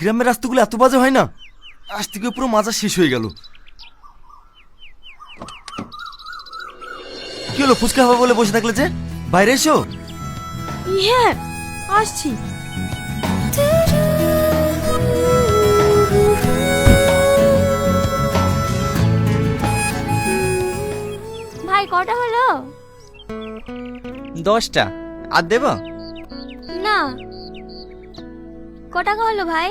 গ্রামের রাস্তাগুলো এত বাজে হয় না? আজ থেকে পুরো মাজা শেষ হয়ে গেল। কি হলো ফুচকা হবে বলে বসে থাকলে যে? বাইরে এসো। হ্যাঁ আসছি। ভাই কটা হলো? দশটা। আর দেব? না। ক টাকা হলো ভাই?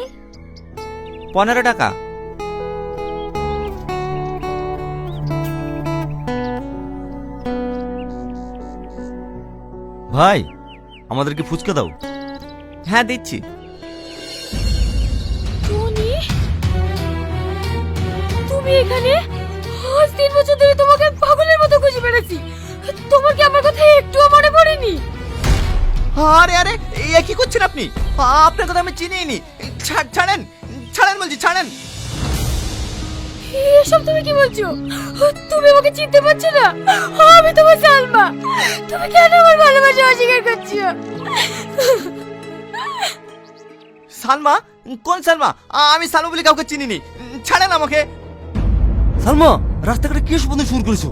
পনেরো টাকা। ভাই আমাদেরকে ফুচকা দাও। হ্যাঁ দিচ্ছি। টনি তুমি এখানে আজ তিন বছর ধরে তোমাকে পাগলের মতো খুঁজে বেড়াচ্ছি। তোমার কি আমার কথা একটুও মনে পড়েনি? আরে আরে এ কি করছেন আপনি? আপনার কথা আমি চিনিই নি ছাড়- ছাড়েন। ছাড়েন বলছি ছাড়েন। এসব তুমি কি বলছো? তুমি আমাকে চিনতে পারছ না? আমি তোমার সালমা। তুমি কেন আমার ভালোবাসা অস্বীকার করছ? সালমা? কোন সালমা? আমি সালমা বলে কাউকে চিনিনি। ছাড়েন আমাকে। সালমা রাস্তাঘাটে কি বন্ধু শুরু করেছ?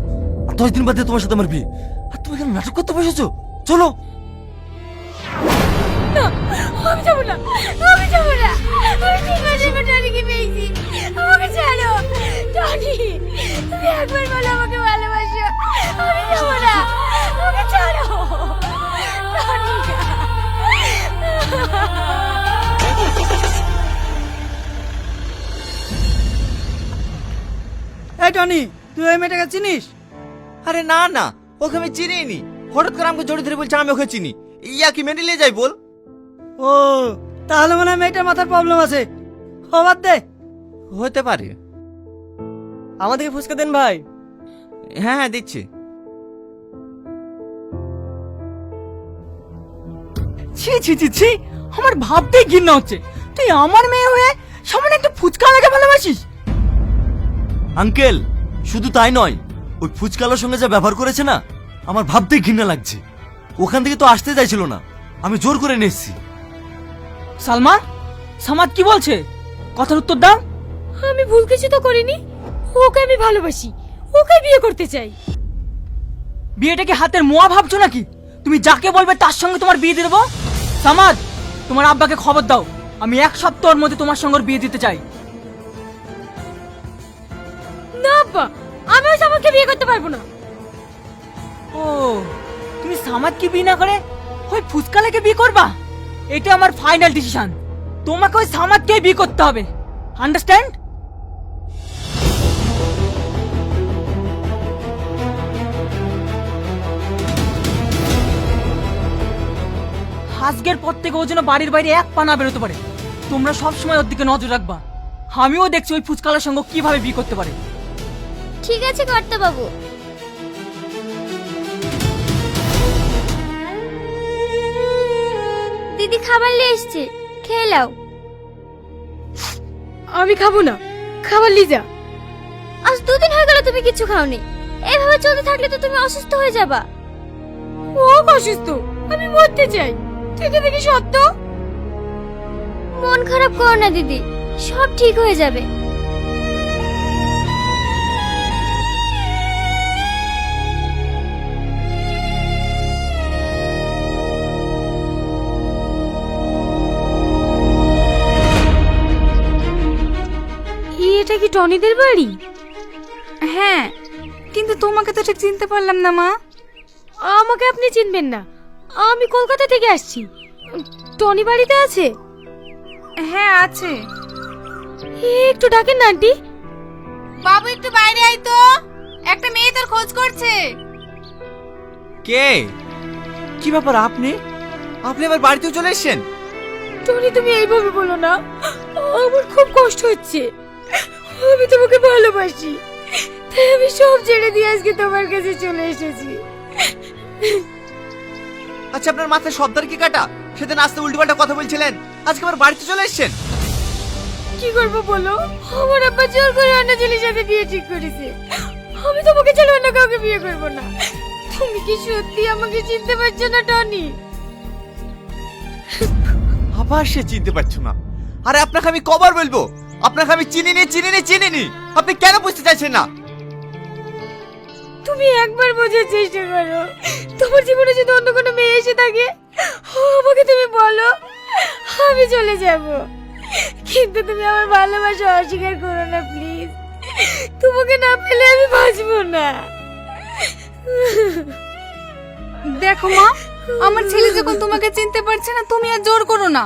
আর দশ দিন বাদে তোমার সাথে আমার বিয়ে। আর তুমি এখানে নাটক করতে বসেছো? চলো। আমি যাব না। আমি যাব না। আমি টনি তুই ওই মেয়েটাকে চিনিস? আরে না না ওকে আমি চিনিই নি হঠাৎ করে আমাকে জড়িয়ে ধরে বলছে আমি ওকে চিনি। ইয়া কি মেনে নিয়ে যাই বল। ও তাহলে মনে হয় মেয়েটার মাথার প্রবলেম আছে। খবর দে। হতে পারে। আমাদেরকে ফুচকা দেন ভাই। হ্যাঁ হ্যাঁ দিচ্ছি। ছি ছি ছি ছি আমার ভাবতেই ঘৃণা হচ্ছে। তুই আমার মেয়ে হয়ে সামনে একটা ফুচকা লাগে ভালোবাসিস? আঙ্কেল শুধু তাই নয় ওই ফুচকালার সঙ্গে যা ব্যবহার করেছে না আমার ভাবতেই ঘৃণা লাগছে। ওখান থেকে তো আসতে চাইছিল না আমি জোর করে নিয়ে এসেছি। সালমা সামাদ কি বলছে? কথার উত্তর দাও। আমি ভুল কিছু তো করিনি ওকে আমি ভালোবাসি ওকে বিয়ে করতে চাই। বিয়েটা কি হাতের মোয়া ভাবছ নাকি? তুমি যাকে বলবে তার সঙ্গে তোমার বিয়ে দিয়ে দেবো? সামাদ তোমার আব্বাকে খবর দাও আমি এক সপ্তাহের মধ্যে তোমার সঙ্গে বিয়ে দিতে চাই। না আমি ওই সামাকে বিয়ে করতে পারব না। ও, তুমি সামাদকে বিয়ে না করে ওই বিয়ে করবা? এটা আমার ফাইনাল ডিসিশন তোমাকে ওই সামাদকে বিয়ে করতে হবে। আন্ডারস্ট্যান্ড আজকের পর থেকে ও যেন বাড়ির বাইরে এক পা না বেরোতে পারে। তোমরা সবসময় ওর দিকে নজর রাখবা। আমিও দেখছি ওই ফুচকালার সঙ্গে কীভাবে বিয়ে করতে পারে। ঠিক আছে কর্তা বাবু দিদি খাবার নিয়ে এসছে খেয়ে নাও। আমি খাব না খাবার লিজা আজ দুদিন হয়ে গেল তুমি কিছু খাওনি। এভাবে চলতে থাকলে তো তুমি অসুস্থ হয়ে যাবা। ও অসুস্থ আমি মরতে চাই। থেকে দেখি সত্য? মন খারাপ করো না দিদি। সব ঠিক হয়ে যাবে। টনিদের বাড়ি? হ্যাঁ কিন্তু তোমাকে তো ঠিক চিনতে পারলাম না মা। আমাকে আপনি চিনবেন না। আমি কলকাতা থেকে আসছি। টনি বাড়িতে আছে? হ্যাঁ আছে। একটু ডাকেন না আন্টি। বাবু একটু বাইরে আয় তো। একটা মেয়ে তোর খোঁজ করছে। কে? কি ব্যাপার আপনি? আপনি আবার বাড়িতেও চলে এসেছেন? টনি তুমি এইভাবে বলো না। আমার খুব কষ্ট হচ্ছে। আমি তোমাকে ভালোবাসি। তাই আমি সব ছেড়ে দিয়ে আজকে তোমার কাছে চলে এসেছি। আচ্ছা আপনার মাথায় শব্দার কি কাটা? সেদিন আসতে উল্টোপাল্টা কথা বলছিলেন। আজকে আবার বাড়িতে চলে এসেছেন? কি করব বলো? আমার আব্বা জোর করে অন্য ছেলের সাথে বিয়ে ঠিক করেছে। আমি তোমাকে ছেড়ে অন্য কাউকে বিয়ে করব না। তুমি কি সত্যি আমাকে চিনতে পারছ না টনি? আবার সে চিনতে পারছ না। আরে আপনাকে আমি কবার বলব? আপনাকে আমি চিনি নি চিনি নি চিনি নি আপনি কেন বুঝতে চাইছেন না? তুমি একবার বোঝার চেষ্টা করো। তোমার জীবনে যদি অন্য কোনো মেয়ে এসে থাকে আমাকে তুমি বলো আমি চলে যাব। কিন্তু তুমি আমার ভালোবাসা অস্বীকার করো না প্লিজ। তোমাকে না পেলে আমি বাঁচবো না। দেখো মা আমার ছেলে যখন তোমাকে চিনতে পারছে না তুমি আর জোর করো না।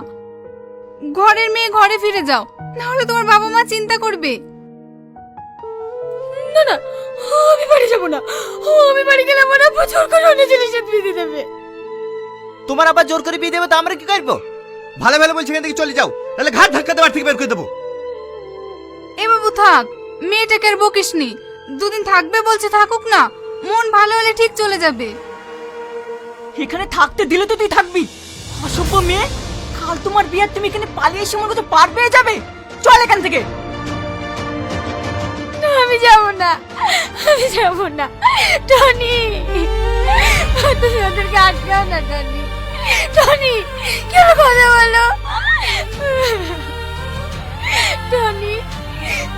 ঘরের মেয়ে ঘরে ফিরে যাও। না হলে তোমার বাবা মা চিন্তা করবে। না না আমি বাড়ি যাব না। আমি বাড়ি গেলে আমার আব্বু জোর করে অন্য বিয়ে দিয়ে দেবে। তোমার আবার জোর করে বিয়ে দেবে তো আমরা কি করব? ভালো ভালো বলছি এখান থেকে চলে যাও তাহলে ঘাট ধাক্কা দেওয়ার থেকে বের করে দেবো। এ বাবু থাক মেয়েটাকে আর বকিস নি। দুদিন থাকবে বলছে থাকুক না মন ভালো হলে ঠিক চলে যাবে। এখানে থাকতে দিলে তো তুই থাকবি। অসভ্য মেয়ে। কাল তোমার বিয়ে তুমি এখানে পালিয়ে এসে কাছে পার পেয়ে যাবে? চল এখান থেকে। আমি যাব না। আমি যাব না। টনি! তুমি ওদেরকে আটকাও না, টনি। টনি কেন কথা বলো? টনি,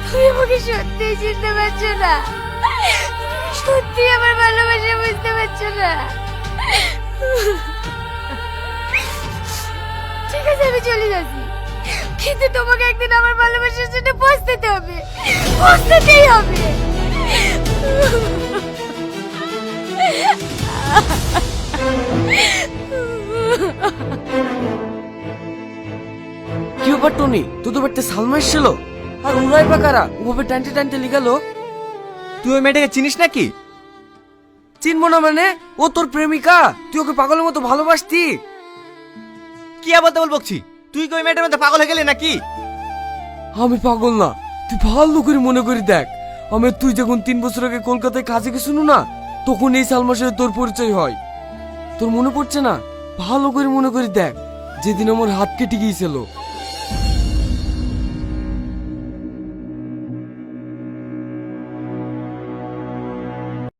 তুমি আমাকে সত্যি চিনতে পারছ না। সত্যি আমার ভালোবাসা বুঝতে পারছ না। কিন্তু তোমাকে একদিন আমার ভালোবাসার জন্য হবে। হবে। কি ব্যাপার, টনি? তোদের বাড়িতে সালমা এসেছিল। আর উড়াই বা কারা? ওভাবে টানতে টানতে তুই ওই মেয়েটাকে চিনিস নাকি? চিনবো না মানে? ও তোর প্রেমিকা। তুই ওকে পাগলের মতো ভালোবাসতি। কি আবার বল বকছি? তুই কি ওই মেয়েটার মধ্যে পাগল হয়ে গেলি নাকি? আমি পাগল না। তুই ভালো করে মনে করি দেখ। আমি তুই যখন তিন বছর আগে কলকাতায় কাজে গেছিল না, তখন এই সালমার সাথে তোর পরিচয় হয়। তোর মনে পড়ছে না? ভালো করে মনে করি দেখ, যেদিন আমার হাত কেটে গিয়েছিল